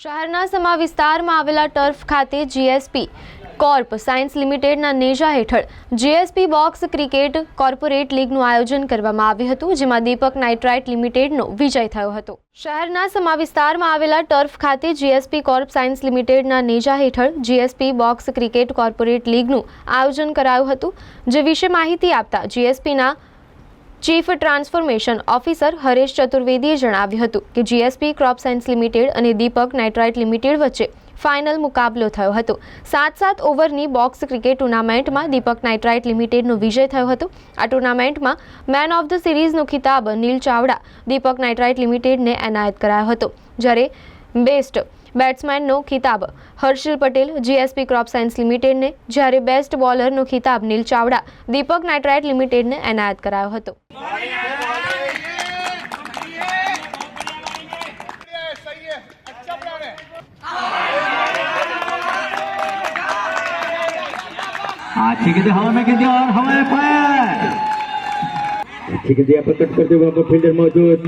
શહેરના સમા વિસ્તારમાં આવેલા ટર્ફ ખાતે જીએસપી કોર્પ સાયન્સ લિમિટેડના નેજા હેઠળ જીએસપી બોક્સ ક્રિકેટ કોર્પોરેટ લીગનું આયોજન કરવામાં આવ્યું હતું, જેમાં દીપક નાઇટ્રાઇટ લિમિટેડનો વિજય થયો હતો. શહેરના સમા વિસ્તારમાં આવેલા ટર્ફ ખાતે જીએસપી કોર્પ સાયન્સ લિમિટેડના નેજા હેઠળ જીએસપી બોક્સ ક્રિકેટ કોર્પોરેટ લીગનું આયોજન કરાયું હતું, જે વિશે માહિતી આપતા જીએસપીના ચીફ ટ્રાન્સફોર્મેશન ઓફિસર હરેશ ચતુર્વેદીએ જણાવ્યું હતું કે જીએસપી ક્રોપ સાયન્સ લિમિટેડ અને દીપક નાઇટ્રાઇટ લિમિટેડ વચ્ચે ફાઇનલ મુકાબલો થયો હતો. સાત સાત ઓવરની બોક્સ ક્રિકેટ ટુર્નામેન્ટમાં દીપક નાઇટ્રાઇટ લિમિટેડનો વિજય થયો હતો. આ ટુર્નામેન્ટમાં મેન ઓફ ધ સિરીઝનો ખિતાબ નીલ ચાવડા, દીપક નાઇટ્રાઇટ લિમિટેડને એનાયત કરાયો હતો. જ્યારે બેસ્ટ બેટ્સમેનનો ખિતાબ Harshil Patel GSP crop science લિમિટેડને જ્યારે બેસ્ટ બોલરનો ખિતાબ નીલ ચાવડા દીપક નાઇટ્રાઇટ લિમિટેડને એનાયત કરાયો હતો सही है अच्छा प्लान है अच्छी गेंद हवा में गेंद और हवा में फायर अच्छी गेंद यहाँ पर कट करते हुए वहाँ पर फील्डर मौजूद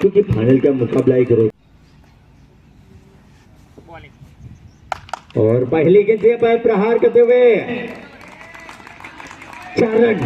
क्योंकि फाइनल का मुकाबला ही करो और पहली गेंद पर प्रहार करते हुए चार रन।